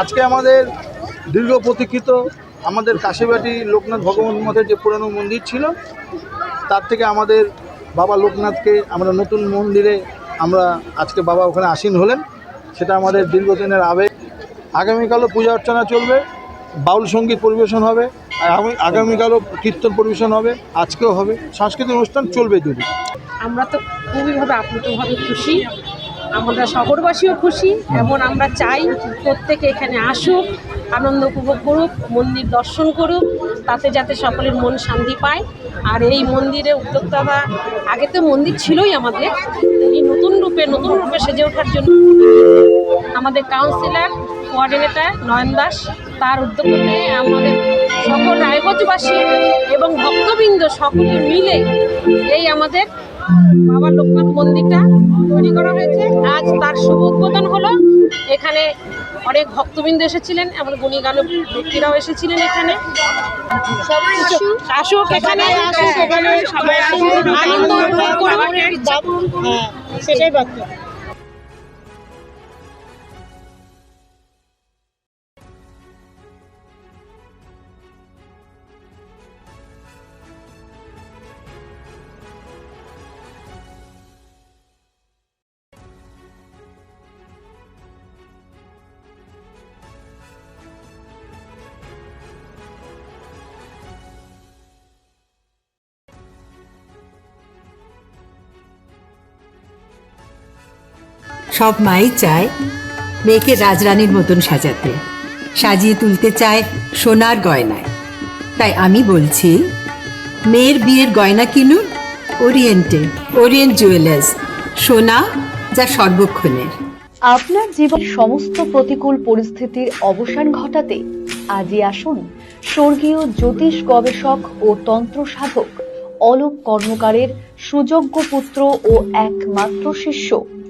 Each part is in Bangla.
আজকে আমাদের দীর্ঘ প্রতীক্ষিত আমাদের কাশিবাটি লোকনাথ ভগবান মঠের যে পুরনো মন্দির ছিল, তার থেকে আমাদের বাবা লোকনাথকে আমরা নতুন মন্দিরে আমরা আজকে বাবা ওখানে আসীন হলেন। সেটা আমাদের দীর্ঘদিনের আবেগ। আগামীকালও পূজা অর্চনা চলবে, বাউল সংগীত পরিবেশন হবে আগামীকালও কীর্তন পরিবেশন হবে, আজকেও হবে। সাংস্কৃতিক অনুষ্ঠান চলবে দুদিন। আমরা তো খুবইভাবে আপ্লুতভাবে খুশি। আমরা শহরবাসীও খুশি, এবং আমরা চাই প্রত্যেকে এখানে আসুক, আনন্দ উপভোগ করুক, মন্দির দর্শন করুক, তাতে যাতে সকলের মন শান্তি পায়। আর এই মন্দিরে উদ্যোক্তারা আগে তো মন্দির ছিলই আমাদের এই নতুন রূপে নতুন রূপে সেজে ওঠার জন্য আমাদের কাউন্সিলর কোঅর্ডিনেটর নয়ন দাস, তার উদ্যোগে আমাদের সকল রায়গঞ্জবাসী এবং ভক্তবৃন্দ সকলে মিলে এই আমাদের বাবা লোকনাথ মন্দিরটা তৈরি করা হয়েছে। আজ তার শুভ উদ্বোধন হলো। এখানে অনেক ভক্তবৃন্দ এসেছিলেন এমন গুণীগান ব্যক্তিরাও এসেছিলেন এখানে। আসুক এখানে এখানে আসুক, করুন। হ্যাঁ সেটাই সব মাই চায় মেয়েকে রাজরানীর মতন সাজাতে, সাজিয়ে তুলতে চায় সোনার গয়নায়। তাই আমি বলছি, মেয়ের বিয়ের গয়না কিনুন, ওরিয়েন্টে, ওরিয়েন্ট জুয়েলার্স, সোনা যা সর্বক্ষণের। আপনার জীবন সমস্ত প্রতিকূল পরিস্থিতির অবসান ঘটাতে আজই আসুন স্বর্গীয় জ্যোতিষ গবেষক ও তন্ত্র সাধক অলোক কর্মকারের সুযোগ্য পুত্র ও একমাত্র শিষ্য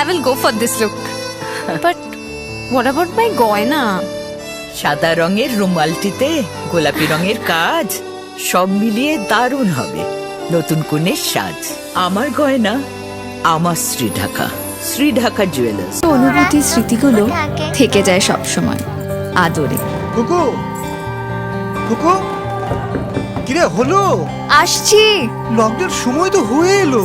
I will go for this look. but what about my goina? সাদা রঙের রুমালটিতে গোলাপি রঙের কাজ সব মিলিয়ে দারুণ হবে। নতুন কনের সাজ আমার গয়না আমার শ্রী ঢাকা শ্রী ঢাকা জুয়েলার্স অনুভূতি স্মৃতিগুলো থেকে যায় সব সময় আদরে। কুকু কুকু কিরে হলো? আসছি। লকডাউন সময় তো হয়ে এলো।